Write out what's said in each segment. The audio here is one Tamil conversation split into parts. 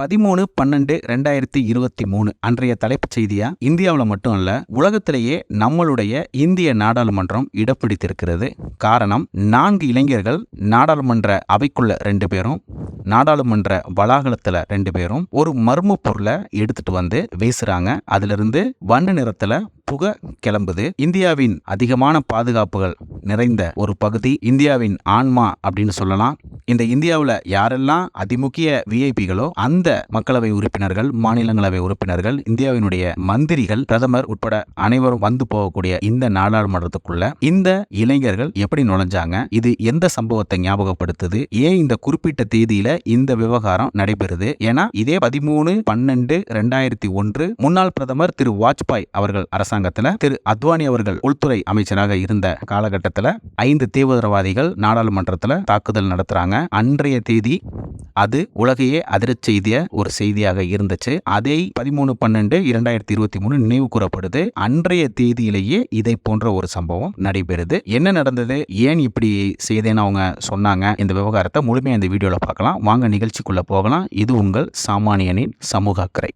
பதிமூணு பன்னெண்டு ரெண்டாயிரத்தி இருபத்தி மூணு. அன்றைய தலைப்புச் செய்தியா? இந்தியாவில் மட்டும் அல்ல உலகத்திலேயே நம்மளுடைய இந்திய நாடாளுமன்றம் இடப்பிடித்திருக்கிறது காரணம் நான்கு இளைஞர்கள் நாடாளுமன்ற அவைக்குள்ள ரெண்டு பேரும் நாடாளுமன்ற வளாகத்துல ரெண்டு பேரும் ஒரு மர்ம பொருளை எடுத்துட்டு வந்து வீசுறாங்க. அதுல இருந்து வண்ண நிறத்துல புகை கிளம்புது. இந்தியாவின் அதிகமான பாதுகாப்புகள் நிறைந்த ஒரு பகுதி இந்தியாவின் ஆன்மா அப்படின்னு சொல்லலாம். இந்த இந்தியாவில் யாரெல்லாம் அதிமுக்கிய விஐபிகளோ அந்த மக்களவை உறுப்பினர்கள் மாநிலங்களவை உறுப்பினர்கள் இந்தியாவினுடைய மந்திரிகள் பிரதமர் உட்பட அனைவரும் வந்து போகக்கூடிய இந்த நாடாளுமன்றத்துக்குள்ள இந்த இளைஞர்கள் எப்படி நுழைஞ்சாங்க? இது எந்த சம்பவத்தை ஞாபகப்படுத்துது? ஏன் இந்த குறிப்பிட்ட தேதியில இந்த விவகாரம் நடைபெறுது? ஏன்னா இதே பதிமூணு பன்னெண்டு ரெண்டாயிரத்தி ஒன்று முன்னாள் பிரதமர் திரு வாஜ்பாய் அவர்கள் அரசாங்க அரசாங்கத்தில் திரு அத்வானி அவர்கள் உள்துறை அமைச்சராக இருந்த காலகட்டத்தில் ஐந்து தீவிரவாதிகள் நாடாளுமன்றத்தில் தாக்குதல் நடத்துறாங்க. அன்றைய தேதி அது உலகையே அதிரச் செய்திய ஒரு செய்தியாக இருந்துச்சு. அதை பதிமூணு பன்னெண்டு இரண்டாயிரத்தி இருபத்தி மூணு நினைவு கூறப்படுது. அன்றைய தேதியிலேயே இதை போன்ற ஒரு சம்பவம் நடைபெறுது. என்ன நடந்தது? ஏன் இப்படி செய்தேன்னு அவங்க சொன்னாங்க. இந்த விவகாரத்தை முழுமையாக இந்த வீடியோவில் பார்க்கலாம். வாங்க நிகழ்ச்சிக்குள்ளே போகலாம். இது உங்கள் சாமானியனின் சமூக அக்கறை.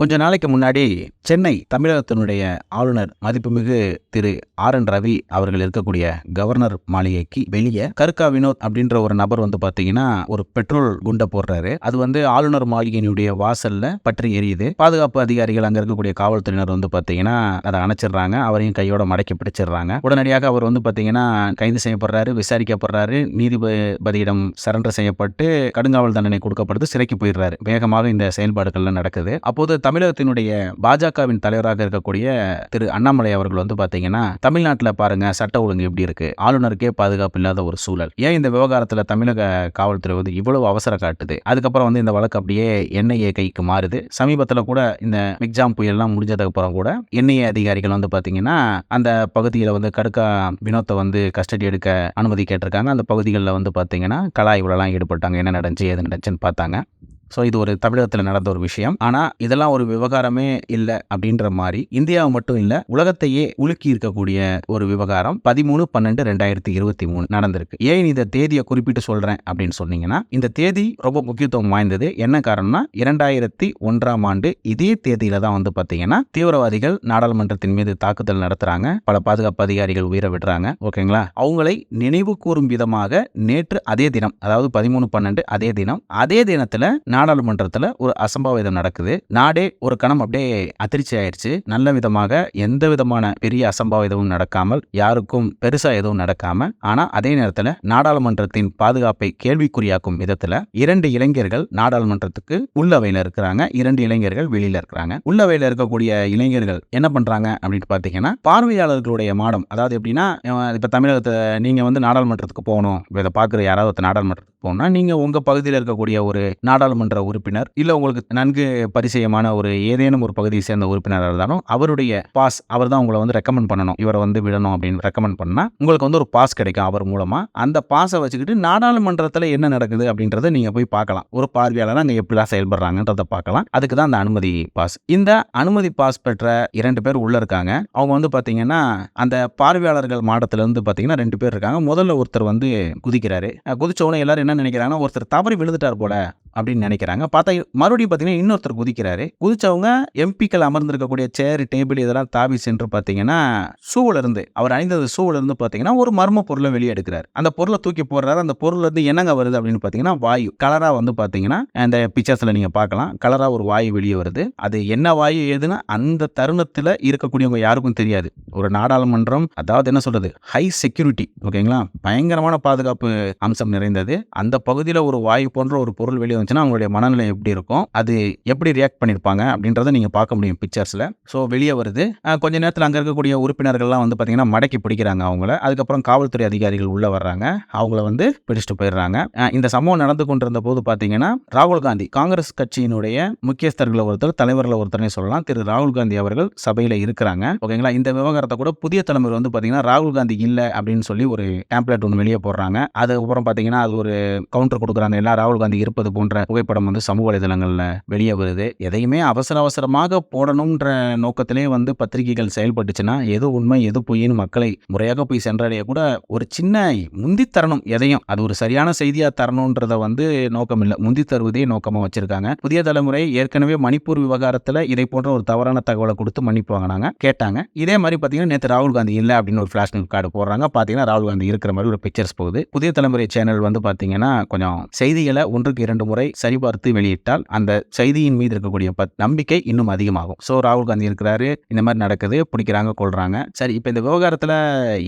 கொஞ்ச நாளைக்கு முன்னாடி சென்னை தமிழகத்தினுடைய ஆளுநர் மதிப்புமிகு திரு ஆர் என் ரவி அவர்கள் இருக்கக்கூடிய கவர்னர் மாளிகைக்கு வெளியே கருக்கா வினோத் அப்படின்ற ஒரு நபர் வந்து பாத்தீங்கன்னா ஒரு பெட்ரோல் குண்டை போடுறாரு. அது வந்து ஆளுநர் மாளிகையினுடைய வாசல்ல பற்றி எரியுது. பாதுகாப்பு அதிகாரிகள் அங்க இருக்கக்கூடிய காவல்துறையினர் வந்து பாத்தீங்கன்னா அதை அணைச்சிடுறாங்க. அவரையும் கையோட மடக்கி பிடிச்சிடுறாங்க. உடனடியாக அவர் வந்து பாத்தீங்கன்னா கைது செய்யப்படுறாரு விசாரிக்கப்படுறாரு. நீதிபதியிடம் சரண்டர் செய்யப்பட்டு கடுங்காவல் தண்டனை கொடுக்கப்படுது. சிறைக்கு போயிடுறாரு. வேகமாக இந்த செயல்பாடுகள்லாம் நடக்குது. அப்போது தமிழகத்தினுடைய பாஜகவின் தலைவராக இருக்கக்கூடிய திரு அண்ணாமலை அவர்கள் வந்து பாத்தீங்கன்னா தமிழ்நாட்டில் பாருங்க சட்ட ஒழுங்கு எப்படி இருக்கு? ஆளுநருக்கே பாதுகாப்பு இல்லாத ஒரு சூழல். ஏன் இந்த விவகாரத்தில் தமிழக காவல்துறை வந்து இவ்வளவு அவசர காட்டுது? அதுக்கப்புறம் வந்து இந்த வழக்கு அப்படியே என்ஐஏ கைக்கு மாறுது. சமீபத்தில் கூட இந்த மிக்ஜாம் புயல்லாம் முடிஞ்சதுக்கு அப்புறம் கூட என்ஐஏ அதிகாரிகள் வந்து பாத்தீங்கன்னா அந்த பகுதியில் வந்து கடுக்கா வினோத்தை வந்து கஸ்டடி எடுக்க அனுமதி கேட்டிருக்காங்க. அந்த பகுதிகளில் வந்து பார்த்திங்கன்னா கலா இவ்வளோலாம் ஈடுபட்டாங்க. என்ன நடந்துச்சு ஏது நடந்துச்சுன்னு பார்த்தாங்க. ஸோ இது ஒரு தமிழகத்தில் நடந்த ஒரு விஷயம். ஆனால் இதெல்லாம் ஒரு விவகாரமே இல்லை அப்படின்ற மாதிரி இந்தியாவை மட்டும் இல்லை உலகத்தையே உலுக்கி இருக்கக்கூடிய ஒரு விவகாரம் பதிமூணு பன்னெண்டு ரெண்டாயிரத்தி இருபத்தி மூணு நடந்திருக்கு. ஏன் இந்த தேதியை குறிப்பிட்டு சொல்கிறேன் அப்படின்னு சொன்னீங்கன்னா இந்த தேதி ரொம்ப முக்கியத்துவம் வாய்ந்தது. என்ன காரணம்னா இரண்டாயிரத்தி ஒன்றாம் ஆண்டு இதே தேதியில தான் வந்து பார்த்தீங்கன்னா தீவிரவாதிகள் நாடாளுமன்றத்தின் மீது தாக்குதல் நடத்துகிறாங்க பல பாதுகாப்பு அதிகாரிகள் உயிரை விடுறாங்க. ஓகேங்களா? அவங்களை நினைவு கூறும் விதமாக நேற்று அதே தினம் அதாவது பதிமூணு பன்னெண்டு அதே தினம் அதே தினத்தில் நாடாளுமன்றத்தில் ஒரு அசம்பாவிதம் நடக்குது. நாடே ஒரு கணம் அப்படியே அதிர்ச்சி ஆயிடுச்சு நல்ல விதமாக எந்த விதமான பெரிய அசம்பாவிதமும் நடக்காமல் யாருக்கும் பெருசாக எதுவும் நடக்காமல் ஆனால் அதே நேரத்தில் நாடாளுமன்றத்தின் பாதுகாப்பை கேள்விக்குறியாக்கும் விதத்தில் இரண்டு இளைஞர்கள் நாடாளுமன்றத்துக்கு உள்ளவையில் இருக்கிறாங்க. இரண்டு இளைஞர்கள் வெளியில் இருக்கிறாங்க. உள்ளவையில் இருக்கக்கூடிய இளைஞர்கள் என்ன பண்ணுறாங்க அப்படின்னு பார்த்தீங்கன்னா பார்வையாளர்களுடைய மாடம் அதாவது எப்படின்னா இப்போ தமிழகத்தை நீங்கள் வந்து நாடாளுமன்றத்துக்கு போகணும் இப்போ இதை பார்க்குற யாராவது ஒருத்தர் நாடாளுமன்றத்துக்கு போனால் நீங்கள் உங்கள் பகுதியில் இருக்கக்கூடிய ஒரு நாடாளுமன்ற உறுப்பினர் இல்லை உங்களுக்கு நன்கு பரிச்சயமான ஒரு ஏதேனும் ஒரு பகுதியை சேர்ந்த உறுப்பினராக இருந்தாலும் அவருடைய பாஸ் அவர் தான் உங்களை வந்து ரெக்கமெண்ட் பண்ணணும். இவரை வந்து விடணும் அப்படின்னு ரெக்கமெண்ட் பண்ணால் உங்களுக்கு வந்து ஒரு பாஸ் கிடைக்கும் அவர் மூலமாக அந்த பாஸை வச்சுக்கிட்டு நாடாளுமன்றத்தில் என்ன நடக்குது அப்படின்றத நீங்கள் போய் பார்க்கலாம். ஒரு பார்வையாளர் அங்கே எப்படிலாம் செயல்படுறாங்கன்றத பார்க்கலாம். அதுக்கு தான் அந்த அனுமதி பாஸ் இந்த அனுமதி பாஸ் பெற்ற இரண்டு பேர் உள்ளே இருக்காங்க. அவங்க வந்து பார்த்தீங்கன்னா அந்த பார்வையாளர்கள் மாடத்துலேருந்து பார்த்தீங்கன்னா ரெண்டு பேர் இருக்காங்க. முதல்ல ஒருத்தர் வந்து குதிக்கிறாரு. குதிச்சவனே குதிச்ச உடனே எல்லாரும் என்ன நினைக்கிறாங்கன்னா ஒருத்தர் தவறி விழுந்துட்டார் போல. அப்படின்னு நினைக்கிறாங்க. பார்த்தா மறுபடியும் பார்த்தீங்கன்னா இன்னொருத்தர் குதிக்கிறாரு. குதிச்சவங்க எம்பிக்கள் அமர்ந்திருக்கக்கூடிய சேர் டேபிள் இதெல்லாம் தாவி சென்று பார்த்தீங்கன்னா சூவிலிருந்து அவர் அணிந்தது சூவிலிருந்து பார்த்தீங்கன்னா ஒரு மர்ம பொருளை வெளியே எடுக்கிறார் அந்த பொருளை தூக்கி போடுறாரு. அந்த பொருள் இருந்து என்னங்க வருது அப்படின்னு பார்த்தீங்கன்னா வாயு. கலராக வந்து பார்த்தீங்கன்னா அந்த பிக்சர்ஸில் நீங்கள் பார்க்கலாம். கலராக ஒரு வாயு வெளியே வருது. அது என்ன வாயு ஏதுன்னா அந்த தருணத்தில் இருக்கக்கூடியவங்க யாருக்கும் தெரியாது. ஒரு நாடாளுமன்றம் அதாவது என்ன சொல்றது? ஹை செக்யூரிட்டி ஓகேங்களா பயங்கரமான பாதுகாப்பு அம்சம் நிறைந்தது. அந்த பகுதியில் ஒரு வாயு போன்ற ஒரு பொருள் வெளியே இருந்துச்சுன்னா அவங்களுடைய மனநிலை எப்படி இருக்கும்? அது எப்படி ரியாக்ட் பண்ணியிருப்பாங்க அப்படின்றத நீங்கள் பார்க்க முடியும் பிக்சர்ஸில் ஸோ வெளியே வருது. கொஞ்ச நேரத்தில் அங்கே இருக்கக்கூடிய உறுப்பினர்கள்லாம் வந்து பார்த்தீங்கன்னா மடக்கி பிடிக்கிறாங்க அவங்கள. அதுக்கப்புறம் காவல்துறை அதிகாரிகள் உள்ளே வர்றாங்க. அவங்கள வந்து பிடிச்சிட்டு போயிடுறாங்க. இந்த சம்பவம் நடந்து கொண்டிருந்த போது பார்த்தீங்கன்னா ராகுல் காந்தி காங்கிரஸ் கட்சியினுடைய முக்கியஸ்தர்களை ஒருத்தர் தலைவர்களை ஒருத்தர்னே சொல்லலாம். திரு. ராகுல் காந்தி அவர்கள் சபையில் இருக்கிறாங்க. ஓகேங்களா? இந்த விவகாரத்தை கூட புதிய தலைமுறை வந்து பார்த்தீங்கன்னா ராகுல் காந்தி இல்லை அப்படின்னு சொல்லி ஒரு டேம்ப்ளேட் ஒன்று வெளியே போடுறாங்க. அதுக்கப்புறம் பார்த்தீங்கன்னா அது ஒரு கவுண்டர் கொடுக்குறாங்க. எல்லாம் ராகுல் காந்தி இருப்பது போன்ற போன்ற புகைப்படம் வந்து சமூக வலைதளங்களில் வெளியே வருது. எதையுமே அவசர அவசரமாக போடணுன்ற நோக்கத்திலே வந்து பத்திரிகைகள் செயல்பட்டுச்சுன்னா எது உண்மை எது பொய்னு மக்களை முறையாக போய் சென்றடைய கூட ஒரு சின்ன முந்தி தரணும் எதையும் அது ஒரு சரியான செய்தியாக தரணுன்றத வந்து நோக்கம் இல்லை. முந்தி தருவதே நோக்கமாக வச்சிருக்காங்க. புதிய தலைமுறை ஏற்கனவே மணிப்பூர் விவகாரத்தில் இதை போன்ற ஒரு தவறான தகவலை கொடுத்து மன்னிப்பு வாங்கினாங்க கேட்டாங்க. இதே மாதிரி பார்த்தீங்கன்னா நேற்று ராகுல் காந்தி இல்லை அப்படின்னு ஒரு ஃபிளாஷ் கார்டு போடுறாங்க. பார்த்தீங்கன்னா ராகுல் காந்தி இருக்கிற மாதிரி ஒரு பிக்சர்ஸ் போகுது. புதிய தலைமுறை சேனல் வந்து பார்த்தீங்கன்னா கொஞ்சம் செய்திகளை ஒன்றுக்கு இரண்டு முறை சரிபார்த்து வெளியிட்டால் அந்த செய்தியின் மீது இருக்கக்கூடிய நம்பிக்கை இன்னும் அதிகமாகும். ஸோ ராகுல் காந்தி இருக்கிறாரு இந்த மாதிரி நடக்குது பிடிக்கிறாங்க கொள்றாங்க சரி இப்போ இந்த விவகாரத்தில்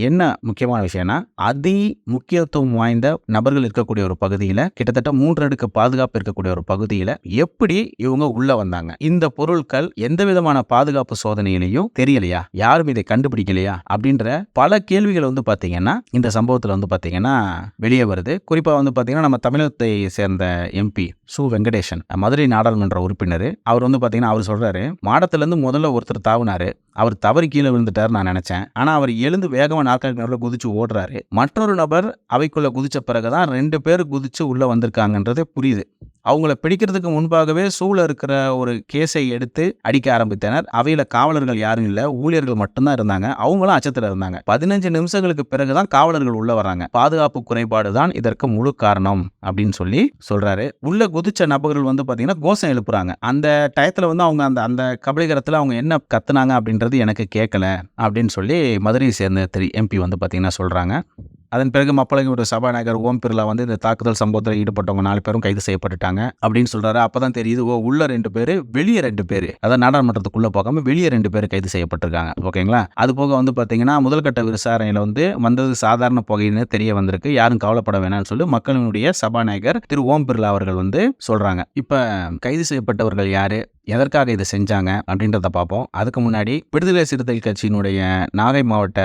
என்ன முக்கியமான விஷயம்னா அதி முக்கியத்துவம் வாய்ந்த நபர்கள் இருக்கக்கூடிய ஒரு பகுதியில் கிட்டத்தட்ட மூன்று அடுக்கு பாதுகாப்பு இருக்கக்கூடிய ஒரு பகுதியில் எப்படி இவங்க உள்ள வந்தாங்க? இந்த பொருட்கள் எந்த விதமான பாதுகாப்பு சோதனையிலையும் தெரியலையா? யாரும் இதை கண்டுபிடிக்கலையா? அப்படின்ற பல கேள்விகள் வந்து பார்த்தீங்கன்னா இந்த சம்பவத்தில் வந்து பார்த்தீங்கன்னா வெளியே வருது. குறிப்பாக வந்து பார்த்தீங்கன்னா நம்ம தமிழகத்தை சேர்ந்த எம்பி சு. வெங்கடேசன் மதுரை நாடாளுமன்ற உறுப்பினர். அவர் வந்து பார்த்தீங்கன்னா அவர் சொல்கிறாரு மாடத்துலேருந்து முதல்ல ஒருத்தர் தாவினார் அவர் தவறி கீழே விழுந்துட்டார் நான் நினச்சேன். ஆனால் அவர் எழுந்து வேகமா நாற்காலிக்கு நடுவில் குதிச்சு ஓடுறாரு. மற்றொரு நபர் அவைக்குள்ளே குதிச்ச பிறகுதான் ரெண்டு பேர் குதிச்சு உள்ளே வந்திருக்காங்கன்றதே புரியுது. அவங்கள பிடிக்கிறதுக்கு முன்பாகவே சூழ இருக்கிற ஒரு கேஸை எடுத்து அடிக்க ஆரம்பித்தனர். அவையில காவலர்கள் யாரும் இல்லை. ஊழியர்கள் மட்டும்தான் இருந்தாங்க. அவங்களும் அச்சத்துல இருந்தாங்க. பதினஞ்சு நிமிஷங்களுக்கு பிறகு தான் காவலர்கள் உள்ள வராங்க பாதுகாப்பு குறைபாடு தான் இதற்கு முழு காரணம். அப்படின்னு சொல்லி சொல்றாரு. உள்ளே குதிச்ச நபர்கள் வந்து பார்த்திங்கன்னா கோஷம் எழுப்புறாங்க. அந்த டயத்தில் வந்து அவங்க அந்த அந்த கபலீகரத்துல அவங்க என்ன கத்துனாங்க அப்படின்றது எனக்கு கேட்கல அப்படின்னு சொல்லி மதுரையை சேர்ந்த திரு எம்பி வந்து பார்த்திங்கன்னா சொல்கிறாங்க அதன் பிறகு மப்பளங்கியோட சபாநாயகர் ஓம் பிர்லா வந்து இந்த தாக்குதல் சம்பவத்தில் ஈடுபட்டவங்க நாலு பேரும் கைது செய்யப்பட்டுட்டாங்க அப்படின்னு சொல்கிறாரு அப்போ தான் தெரியுது ஓ உள்ள ரெண்டு பேர் வெளியே ரெண்டு பேர். அதாவது நாடாளுமன்றத்துக்குள்ளே போகாம வெளியே ரெண்டு பேர் கைது செய்யப்பட்டிருக்காங்க. ஓகேங்களா? அது போக வந்து பார்த்தீங்கன்னா முதல்கட்ட விசாரணையில் வந்து வந்தது சாதாரண புகைன்னு தெரிய வந்திருக்கு. யாரும் கவலைப்பட வேணாம்னு சொல்லி மக்களினுடைய சபாநாயகர் திரு ஓம் பிர்லா அவர்கள் வந்து சொல்கிறாங்க இப்போ கைது செய்யப்பட்டவர்கள் யார்? எதற்காக இதை செஞ்சாங்க அப்படின்றத பார்ப்போம். அதுக்கு முன்னாடி விடுதலை சிறுத்தைகள் கட்சியினுடைய நாகை மாவட்ட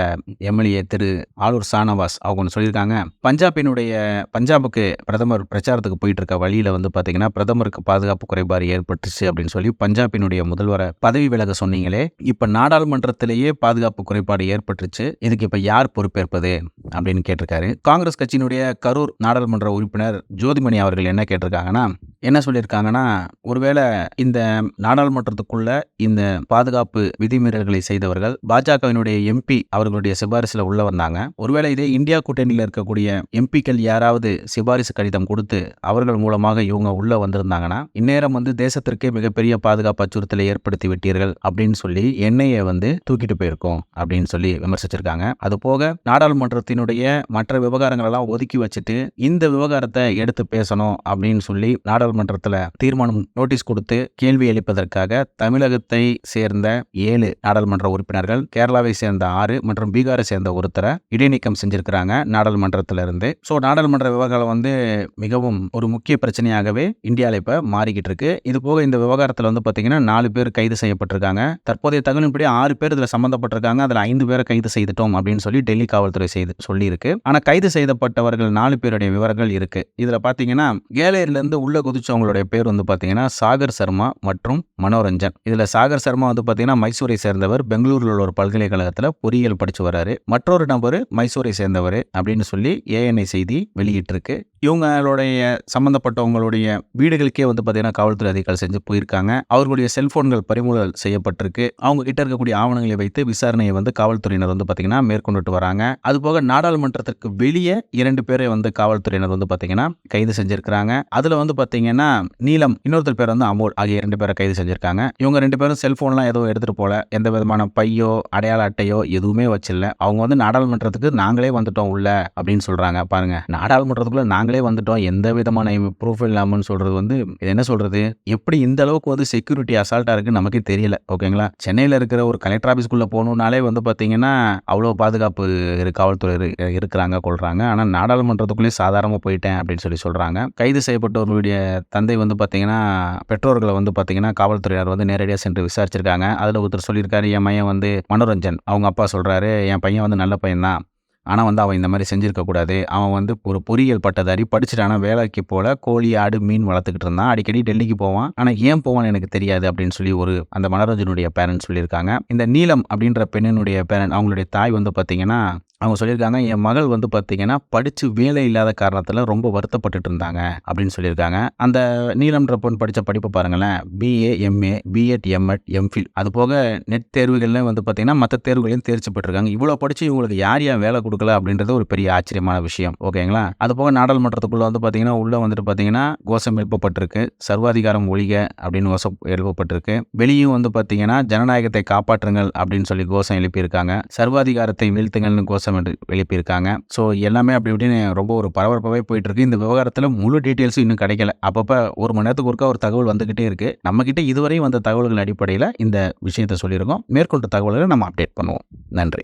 எம்எல்ஏ திரு ஆலூர் சானவாஸ் அவங்க ஒன்று சொல்லியிருக்காங்க. பஞ்சாபினுடைய பஞ்சாபுக்கு பிரதமர் பிரச்சாரத்துக்கு போயிட்டு இருக்க வழியில் வந்து பார்த்தீங்கன்னா பிரதமருக்கு பாதுகாப்பு குறைபாடு ஏற்பட்டுச்சு அப்படின்னு சொல்லி பஞ்சாபினுடைய முதல்வரை பதவி விலக சொன்னீங்களே இப்போ நாடாளுமன்றத்திலேயே பாதுகாப்பு குறைபாடு ஏற்பட்டுச்சு இதுக்கு இப்போ யார் பொறுப்பேற்பது அப்படின்னு கேட்டிருக்காரு. காங்கிரஸ் கட்சியினுடைய கரூர் நாடாளுமன்ற உறுப்பினர் ஜோதிமணி அவர்கள் என்ன கேட்டிருக்காங்கன்னா என்ன சொல்லியிருக்காங்கன்னா ஒருவேளை இந்த நாடாளுமன்றத்துக்குள்ள இந்த பாதுகாப்பு விதிமீறல்களை செய்தவர்கள் பாஜகவினுடைய எம்பி அவர்களுடைய சிபாரிசுல உள்ள வந்தாங்க. ஒருவேளை இதே இந்தியா கூட்டணியில் இருக்கக்கூடிய எம்பிக்கள் யாராவது சிபாரிசு கடிதம் கொடுத்து அவர்கள் மூலமாக இவங்க உள்ள வந்திருந்தாங்கன்னா இந்நேரம் வந்து தேசத்திற்கே மிகப்பெரிய பாதுகாப்பு அச்சுறுத்தலை ஏற்படுத்தி விட்டீர்கள் அப்படின்னு சொல்லி எண்ணெயை வந்து தூக்கிட்டு போயிருக்கோம் அப்படின்னு சொல்லி விமர்சிச்சிருக்காங்க. அது போக நாடாளுமன்றத்தினுடைய மற்ற விவகாரங்களெல்லாம் ஒதுக்கி வச்சுட்டு இந்த விவகாரத்தை எடுத்து பேசணும் அப்படின்னு சொல்லி நாடாளுமன்றத்தில் தீர்மானம் நோட்டீஸ் கொடுத்து கேள்வி எழுப்பதற்காக தமிழகத்தை சேர்ந்த ஏழு நாடாளுமன்ற உறுப்பினர்கள் கேரளாவை சேர்ந்த ஆறு மற்றும் பீகாரை சேர்ந்த ஒருத்தரை இடைநீக்கம் செஞ்சிருக்கிறாங்க நாடாளுமன்றத்திலிருந்து. ஸோ நாடாளுமன்ற விவகாரம் வந்து மிகவும் ஒரு முக்கிய பிரச்சனையாகவே இந்தியாவில் இப்போ மாறிக்கிட்டு இருக்கு. இது போக இந்த விவகாரத்தில் வந்து பார்த்தீங்கன்னா நாலு பேர் கைது செய்யப்பட்டிருக்காங்க. தற்போதைய தகவலின்படி ஆறு பேர் இதில் சம்மந்தப்பட்டிருக்காங்க அதில் ஐந்து பேரை கைது செய்துட்டோம் அப்படின்னு சொல்லி டெல்லி காவல்துறை செய்து சொல்லியிருக்கு. ஆனால் கைது செய்யப்பட்டவர்கள் நாலு பேருடைய விவரங்கள் இருக்கு. இதில் பார்த்தீங்கன்னா கேலரியிலேருந்து உள்ள குதிச்சவங்களுடைய பேர் வந்து பார்த்தீங்கன்னா சாகர் சர்மா மற்றும் மனோரஞ்சன். இதில் சாகர் சர்மா வந்து பார்த்தீங்கன்னா மைசூரை சேர்ந்தவர் பெங்களூரில் உள்ள ஒரு பல்கலைக்கழகத்தில் பொறியியல் படிச்சு வராரு. மற்றொரு நபர் மைசூரை சேர்ந்தவர் அப்படின்னு சொல்லி ஏஎன்ஐ செய்தி வெளியிட்டிருக்கு. இவங்களுடைய சம்பந்தப்பட்டவங்களுடைய வீடுகளுக்கே வந்து பார்த்தீங்கன்னா காவல்துறை அதிகாரிகள் செஞ்சு போயிருக்காங்க. அவர்களுடைய செல்போன்கள் பறிமுதல் செய்யப்பட்டிருக்கு. அவங்க கிட்ட இருக்கக்கூடிய ஆவணங்களை வைத்து விசாரணையை வந்து காவல்துறையினர் வந்து பார்த்தீங்கன்னா மேற்கொண்டுட்டு வராங்க. அதுபோக நாடாளுமன்றத்திற்கு வெளியே இரண்டு பேரை வந்து காவல்துறையினர் வந்து பார்த்தீங்கன்னா கைது செஞ்சிருக்கிறாங்க. அதில் வந்து பார்த்தீங்கன்னா நீலம் இன்னொருத்தர் பேர் வந்து அமோல் ஆகிய ரெண்டு பேரை கைது செஞ்சிருக்காங்க. இவங்க ரெண்டு பேரும் செல்போன்லாம் எதுவும் எடுத்துகிட்டு போல. எந்த விதமான பையோ அடையாள அட்டையோ எதுவுமே வச்சில்ல. அவங்க வந்து நாடாளுமன்றத்துக்கு நாங்களே வந்துட்டோம் உள்ள அப்படின்னு சொல்கிறாங்க பாருங்க. நாடாளுமன்றத்துக்குள்ள நாங்களே வந்துட்டோம். எந்த விதமான ப்ரூஃப் இல்லாமன்னு சொல்கிறது வந்து இது என்ன சொல்கிறது எப்படி இந்த அளவுக்கு வந்து செக்யூரிட்டி அசால்ட்டாக இருக்குன்னு நமக்கே தெரியல. ஓகேங்களா சென்னையில் இருக்கிற ஒரு கலெக்டர் ஆஃபீஸ்க்குள்ளே போகணுனாலே வந்து பார்த்தீங்கன்னா அவ்வளோ பாதுகாப்பு இரு- காவல்துறை இருக்கிறாங்க கொள்கிறாங்க ஆனால் நாடாளுமன்றத்துக்குள்ளேயே சாதாரணமாக போயிட்டேன் அப்படின்னு சொல்லி சொல்கிறாங்க கைது செய்யப்பட்டவர்களுடைய தந்தை வந்து பார்த்திங்கன்னா பெற்றோர்களை வந்து பார்த்திங்கன்னா காவல்துறையினர் வந்து நேரடியாக சென்று விசாரிச்சிருக்காங்க. அதில் ஒருத்தர் சொல்லியிருக்காரு என் பையன் வந்து மனோரஞ்சன். அவங்க அப்பா சொல்கிறாரு என் பையன் வந்து நல்ல பையன் தான் ஆனால் வந்து அவன் இந்த மாதிரி செஞ்சுருக்கக்கூடாது அவன் வந்து ஒரு பொறியியல் பட்டதாரி படிச்சுட்டான வேலைக்கு போல கோழி ஆடு மீன் வளர்த்துக்கிட்டு இருந்தான். அடிக்கடி டெல்லிக்கு போவான். ஆனால் ஏன் போவான்னு எனக்கு தெரியாது அப்படின்னு சொல்லி ஒரு அந்த மனோரஞ்சனுடைய பேரண்ட்ஸ் சொல்லியிருக்காங்க. இந்த நீலம் அப்படின்ற பெண்ணினுடைய பேரண்ட் அவங்களுடைய தாய் வந்து பார்த்திங்கன்னா அவங்க சொல்லியிருக்காங்க என் மகள் வந்து பார்த்தீங்கன்னா படித்து வேலை இல்லாத காரணத்தில் ரொம்ப வருத்தப்பட்டுட்டு இருந்தாங்க அப்படின்னு சொல்லியிருக்காங்க. அந்த நீலம்ன்ற பொண்ணு படித்த படிப்பை பாருங்களேன் BA MA BEd MEd MPhil அது போக நெட் தேர்வுகளில் வந்து பார்த்தீங்கன்னா மற்ற தேர்வுகளையும் தேர்ச்சி பெற்றிருக்காங்க. இவ்வளோ படித்து இவங்களுக்கு யார் யார் வேலை கொடுக்கல அப்படின்றது ஒரு பெரிய ஆச்சரியமான விஷயம் ஓகேங்களா? அது போக நாடாளுமன்றத்துக்குள்ளே வந்து பார்த்தீங்கன்னா உள்ளே வந்துட்டு பார்த்தீங்கன்னா கோஷம் எழுப்பப்பட்டிருக்கு. சர்வாதிகாரம் ஒழிக அப்படின்னு கோஷம் எழுப்பப்பட்டிருக்கு. வெளியும் வந்து பார்த்தீங்கன்னா ஜனநாயகத்தை காப்பாற்றுங்கள் அப்படின்னு சொல்லி கோஷம் எழுப்பியிருக்காங்க. சர்வாதிகாரத்தை வீழ்த்துங்கள்னு கோஷம் எழு- எழுப்பியிருக்காங்க ஸோ எல்லாமே அப்படி இப்படின்னு ரொம்ப ஒரு பரபரப்பாகவே போயிட்டு இருக்கு இந்த விவகாரத்தில் முழு டீட்டெயில்ஸும் இன்னும் கிடைக்கல. அப்பப்போ ஒரு மணி நேரத்துக்கு ஒருக்கா ஒரு தகவல் வந்துகிட்டே இருக்கு. நம்ம கிட்ட இதுவரையும் வந்த தகவல்கள் அடிப்படையில் இந்த விஷயத்தை சொல்லியிருக்கோம். மேற்கொண்ட தகவல்களை நம்ம அப்டேட் பண்ணுவோம். நன்றி.